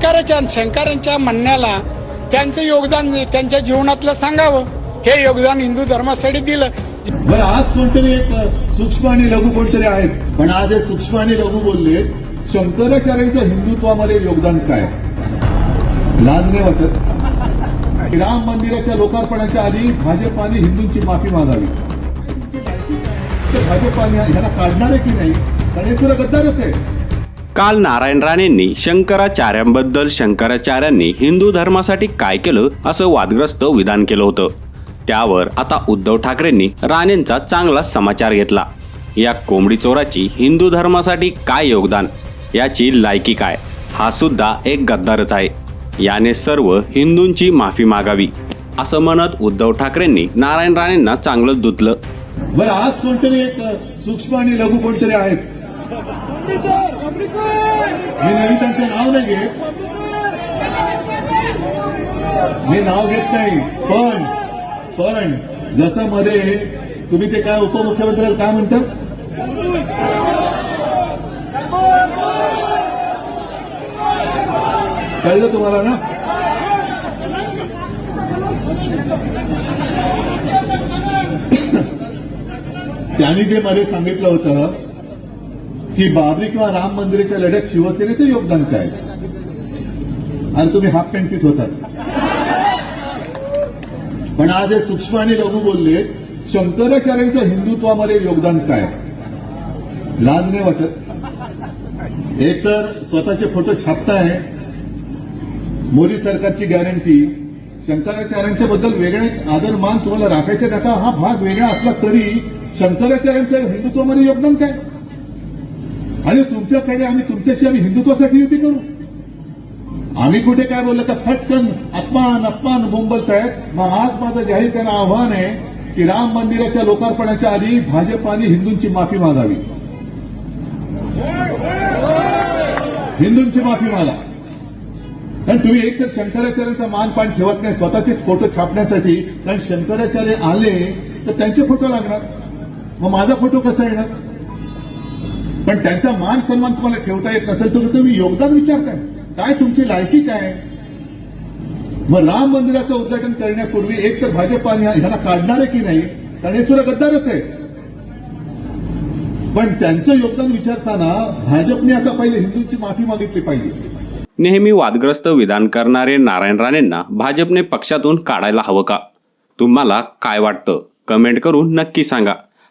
शंकराच्या शंकरांच्या म्हणण्याला त्यांचं योगदान त्यांच्या जीवनातलं सांगावं. हे योगदान हिंदू धर्मासाठी दिलं. बरं आज कोणतरी एक सूक्ष्म आणि लघु कोणतरी आहेत पण आज हे सूक्ष्म आणि लघु बोलले शंकराचार्यांच्या हिंदुत्वामध्ये योगदान काय? लाज नाही वाटत? राम मंदिराच्या लोकार्पणाच्या आधी भाजपाने हिंदूंची माफी मागावी. भाजपाने ह्याला काढणार आहे की नाही? कारण हे सुद्धा गद्दारच आहे काल नारायण राणेंनी शंकराचार्यांबद्दल शंकराचार्यांनी हिंदू धर्मासाठी काय केलं असं वादग्रस्त विधान केलं होतं. त्यावर आता उद्धव ठाकरेंनी राणेंचा चांगलाच समाचार घेतला. या कोंबडी चोराची हिंदू धर्मासाठी काय योगदान? याची लायकी काय? हा सुद्धा एक गद्दारच आहे. याने सर्व हिंदूंची माफी मागावी असं म्हणत उद्धव ठाकरेंनी नारायण राणेंना चांगलंच धुतलं. बरं आज कोणतरी एक सूक्ष्म आणि लघु कोणतरी आहेत? मी नवीन नाव नाही घेत. मी नाव घेत नाही. पण पण जसं मध्ये तुम्ही ते काय उपमुख्यमंत्र्याला काय म्हणतात कळलं तुम्हाला ना? त्यांनी ते मध्ये सांगितलं होतं की बाबरी किंवा राम मंदिराच्या लढ्यात शिवसेनेचं योगदान काय? आणि तुम्ही हाफ पॅन्टीत होतात. पण आज हे सूक्ष्म आणि लघु बोलले शंकराचार्यांच्या हिंदुत्वामध्ये योगदान काय? लाज नाही वाटत? एक तर स्वतःचे फोटो छापताय. मोदी सरकारची गॅरंटी. शंकराचार्यांच्या बद्दल वेगळा एक आदर मान तुम्हाला राखायचा नका. हा भाग वेगळा असला तरी शंकराचार्यांचं हिंदुत्वामध्ये योगदान काय? आणि तुमच्याकडे आम्ही तुमच्याशी आम्ही हिंदुत्वासाठी युती करू? आम्ही कुठे काय बोललं तर फटकन अपमान अपमान बोंबलतायत मग आज माझं जाहीर त्यांना आव्हान आहे की राम मंदिराच्या लोकार्पणाच्या आधी भाजपाने हिंदूंची माफी मागावी. हिंदूंची माफी मागा. कारण तुम्ही एक तर शंकराचार्यांचा मानपान ठेवत नाही स्वतःचे फोटो छापण्यासाठी. कारण शंकराचार्य आले तर त्यांचे फोटो लागणार. मग माझा फोटो कसा येणार? पण त्यांचा मान सन्मान तुम्हाला ठेवता येत नसेल तर तुम्ही योगदान विचारताय. काय तुमची लायकी काय मग राम मंदिराचं उद्घाटन करण्यापूर्वी एक तर भाजपा ह्याला काढणार आहे की नाही? कारण हे सुद्धा गद्दारच आहे. पण त्यांचं योगदान विचारताना भाजपने आता पहिले हिंदूंची माफी मागितली पाहिजे. नेहमी वादग्रस्त विधान करणारे नारायण राणेंना भाजपने पक्षातून काढायला हवं का? तुम्हाला काय वाटतं? कमेंट करून नक्की सांगा.